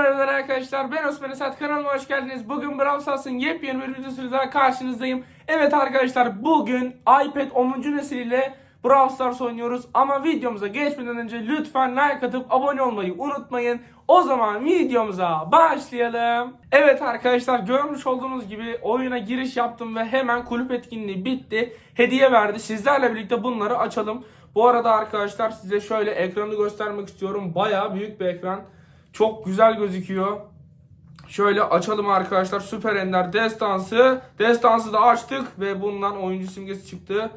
merhabalar arkadaşlar. Ben Osman Esat kanalıma hoş geldiniz. Bugün Brawl Stars'ın yepyeni bir videosuyla karşınızdayım. Evet arkadaşlar bugün iPad 10. nesiliyle Brawl Stars oynuyoruz. Ama videomuza geçmeden önce lütfen like atıp abone olmayı unutmayın. O zaman videomuza başlayalım. Evet arkadaşlar görmüş olduğunuz gibi oyuna giriş yaptım ve hemen kulüp etkinliği bitti. Hediye verdi. Sizlerle birlikte bunları açalım. Bu arada arkadaşlar size şöyle ekranı göstermek istiyorum. Bayağı büyük bir ekran. Çok güzel gözüküyor. Şöyle açalım arkadaşlar. Süper Ender Destansı. Destansı da açtık ve bundan oyuncu simgesi çıktı.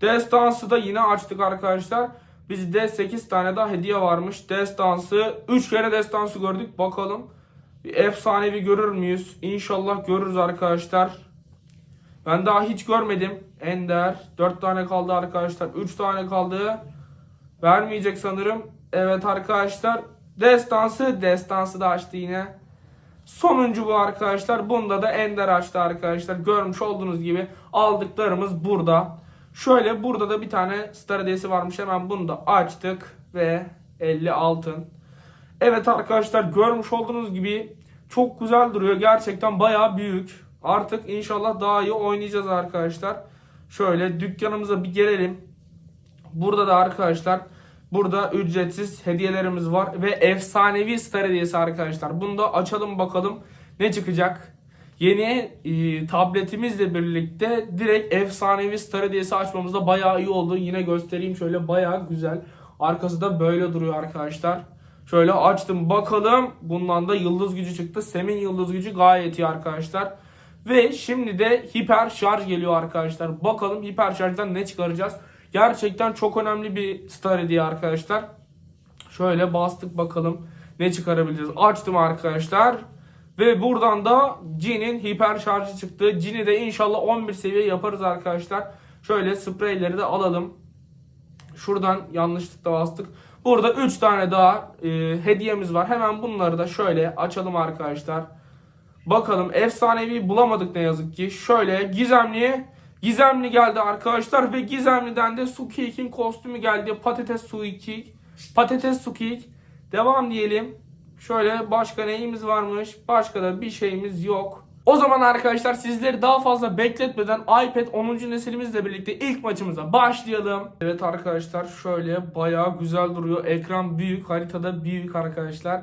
Destansı da yine açtık arkadaşlar. Bizde 8 tane daha hediye varmış. Destansı. 3 kere destansı gördük. Bakalım. Bir efsanevi görür müyüz? İnşallah görürüz arkadaşlar. Ben daha hiç görmedim. Ender. 4 tane kaldı arkadaşlar. 3 tane kaldı. Vermeyecek sanırım. Evet arkadaşlar. Destansı. Destansı da açtı yine. Sonuncu bu arkadaşlar. Bunda da Ender açtı arkadaşlar. Görmüş olduğunuz gibi aldıklarımız burada. Şöyle burada da bir tane star hediyesi varmış. Hemen bunu da açtık. Ve 50 altın. Evet arkadaşlar görmüş olduğunuz gibi çok güzel duruyor. Gerçekten bayağı büyük. Artık inşallah daha iyi oynayacağız arkadaşlar. Şöyle dükkanımıza bir gelelim. Burada da arkadaşlar burada ücretsiz hediyelerimiz var ve efsanevi star hediyesi arkadaşlar. Bunu da açalım bakalım ne çıkacak. Yeni e, tabletimizle birlikte direkt efsanevi star hediyesi açmamızda bayağı iyi oldu. Yine göstereyim şöyle bayağı güzel. Arkası da böyle duruyor arkadaşlar. Şöyle açtım bakalım. Bundan da yıldız gücü çıktı. Sem'in yıldız gücü gayet iyi arkadaşlar. Ve şimdi de hiper şarj geliyor arkadaşlar. Bakalım hiper şarjdan ne çıkaracağız. Gerçekten çok önemli bir star hediye arkadaşlar. Şöyle bastık bakalım ne çıkarabileceğiz. Açtım arkadaşlar. Ve buradan da Jin'in hiper şarjı çıktı. Jin'i de inşallah 11 seviye yaparız arkadaşlar. Şöyle spreyleri de alalım. Şuradan yanlışlıkla bastık. Burada 3 tane daha e, hediyemiz var. Hemen bunları da şöyle açalım arkadaşlar. Bakalım efsanevi bulamadık ne yazık ki. Şöyle gizemli gizemli geldi arkadaşlar ve gizemliden de Sukik'in kostümü geldi. Patates Sukik. Patates Sukik. Devam diyelim. Şöyle başka neyimiz varmış? Başka da bir şeyimiz yok. O zaman arkadaşlar sizleri daha fazla bekletmeden iPad 10. nesilimizle birlikte ilk maçımıza başlayalım. Evet arkadaşlar şöyle bayağı güzel duruyor. Ekran büyük, haritada büyük arkadaşlar.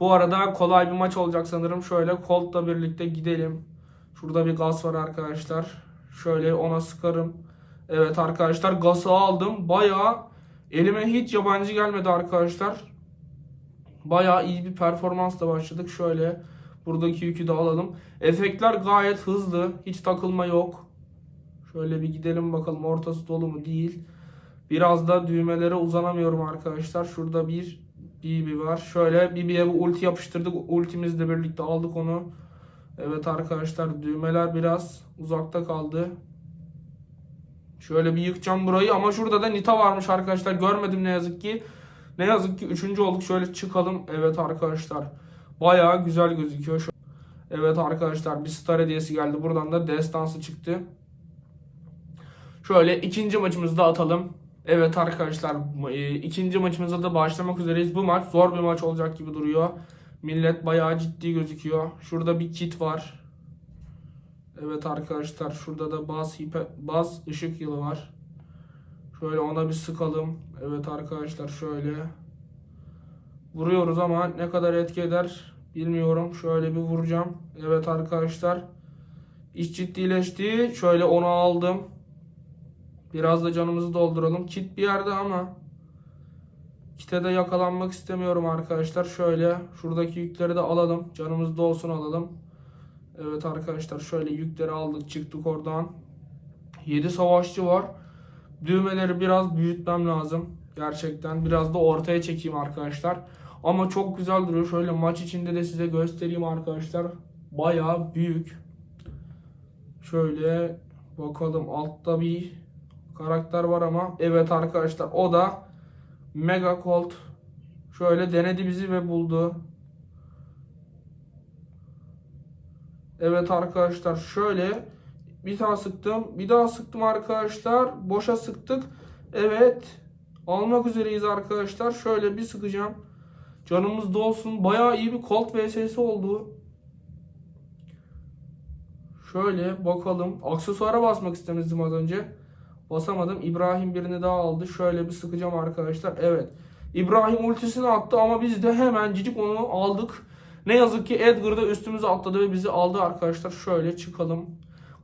Bu arada kolay bir maç olacak sanırım. Şöyle Colt'la birlikte gidelim. Şurada bir gaz var arkadaşlar. Şöyle ona sıkarım. Evet arkadaşlar gazı aldım. Bayağı elime hiç yabancı gelmedi arkadaşlar. Bayağı iyi bir performansla başladık. Şöyle buradaki yükü de alalım. Efektler gayet hızlı. Hiç takılma yok. Şöyle bir gidelim bakalım ortası dolu mu değil. Biraz da düğmelere uzanamıyorum arkadaşlar. Şurada bir BB var. Şöyle BB'ye bu ulti yapıştırdık. Ultimizle birlikte aldık onu. Evet arkadaşlar düğmeler biraz uzakta kaldı. Şöyle bir yıkacağım burayı ama şurada da Nita varmış arkadaşlar. Görmedim ne yazık ki. Ne yazık ki üçüncü olduk. Şöyle çıkalım. Evet arkadaşlar. Bayağı güzel gözüküyor. Şu- Evet arkadaşlar bir star hediyesi geldi. Buradan da destansı çıktı. Şöyle ikinci maçımızı da atalım. Evet arkadaşlar e, ikinci maçımıza da başlamak üzereyiz. Bu maç zor bir maç olacak gibi duruyor. Millet bayağı ciddi gözüküyor. Şurada bir kit var. Evet arkadaşlar şurada da baz, baz ışık yılı var. Şöyle ona bir sıkalım. Evet arkadaşlar şöyle. Vuruyoruz ama ne kadar etki eder bilmiyorum. Şöyle bir vuracağım. Evet arkadaşlar. İş ciddileşti. Şöyle onu aldım. Biraz da canımızı dolduralım. Kit bir yerde ama kite de yakalanmak istemiyorum arkadaşlar. Şöyle şuradaki yükleri de alalım. Canımız dolsun alalım. Evet arkadaşlar şöyle yükleri aldık çıktık oradan. 7 savaşçı var. Düğmeleri biraz büyütmem lazım. Gerçekten biraz da ortaya çekeyim arkadaşlar. Ama çok güzel duruyor. Şöyle maç içinde de size göstereyim arkadaşlar. Bayağı büyük. Şöyle bakalım altta bir karakter var ama evet arkadaşlar o da Mega Colt. Şöyle denedi bizi ve buldu. Evet arkadaşlar şöyle bir tane sıktım. Bir daha sıktım arkadaşlar. Boşa sıktık. Evet. Almak üzereyiz arkadaşlar. Şöyle bir sıkacağım. Canımız da olsun. Bayağı iyi bir Colt VS'si oldu. Şöyle bakalım. Aksesuara basmak istemiştim az önce. Basamadım. İbrahim birini daha aldı. Şöyle bir sıkacağım arkadaşlar. Evet. İbrahim ultisini attı ama biz de hemencik onu aldık. Ne yazık ki Edgar da üstümüze atladı ve bizi aldı arkadaşlar. Şöyle çıkalım.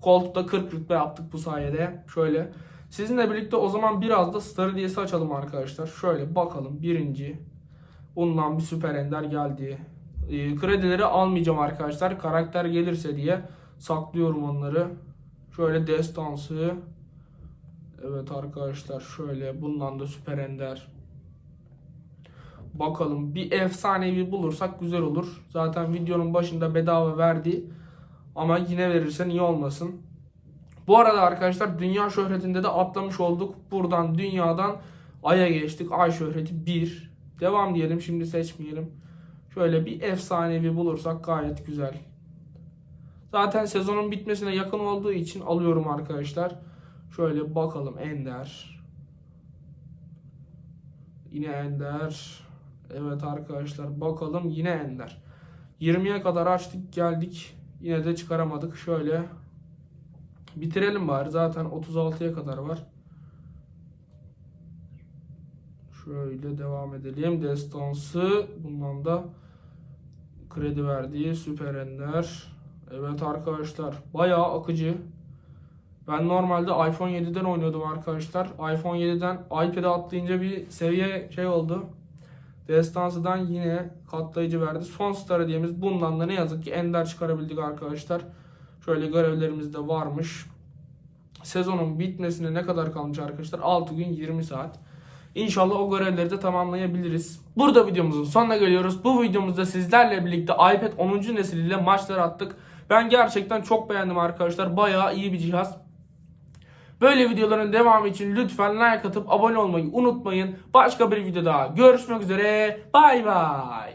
Koltukta 40 rütbe yaptık bu sayede. Şöyle. Sizinle birlikte o zaman biraz da Star hediyesi açalım arkadaşlar. Şöyle bakalım. Birinci. Bundan bir süper ender geldi. Ee, kredileri almayacağım arkadaşlar. Karakter gelirse diye saklıyorum onları. Şöyle destansı. Evet arkadaşlar şöyle bundan da süper ender. Bakalım bir efsanevi bulursak güzel olur. Zaten videonun başında bedava verdi. Ama yine verirse niye olmasın. Bu arada arkadaşlar dünya şöhretinde de atlamış olduk. Buradan dünyadan aya geçtik. Ay şöhreti 1. Devam diyelim şimdi seçmeyelim. Şöyle bir efsanevi bulursak gayet güzel. Zaten sezonun bitmesine yakın olduğu için alıyorum arkadaşlar. Şöyle bakalım Ender. Yine Ender. Evet arkadaşlar bakalım yine Ender. 20'ye kadar açtık geldik. Yine de çıkaramadık. Şöyle bitirelim bari. Zaten 36'ya kadar var. Şöyle devam edelim. Destansı. Bundan da kredi verdiği Süper Ender. Evet arkadaşlar. Bayağı akıcı. Ben normalde iPhone 7'den oynuyordum arkadaşlar. iPhone 7'den iPad'e atlayınca bir seviye şey oldu. Destansı'dan yine katlayıcı verdi. Son star hediyemiz bundan da ne yazık ki ender çıkarabildik arkadaşlar. Şöyle görevlerimiz de varmış. Sezonun bitmesine ne kadar kalmış arkadaşlar? 6 gün 20 saat. İnşallah o görevleri de tamamlayabiliriz. Burada videomuzun sonuna geliyoruz. Bu videomuzda sizlerle birlikte iPad 10. nesiliyle maçlar attık. Ben gerçekten çok beğendim arkadaşlar. Bayağı iyi bir cihaz. Böyle videoların devamı için lütfen like atıp abone olmayı unutmayın. Başka bir videoda görüşmek üzere. Bay bay.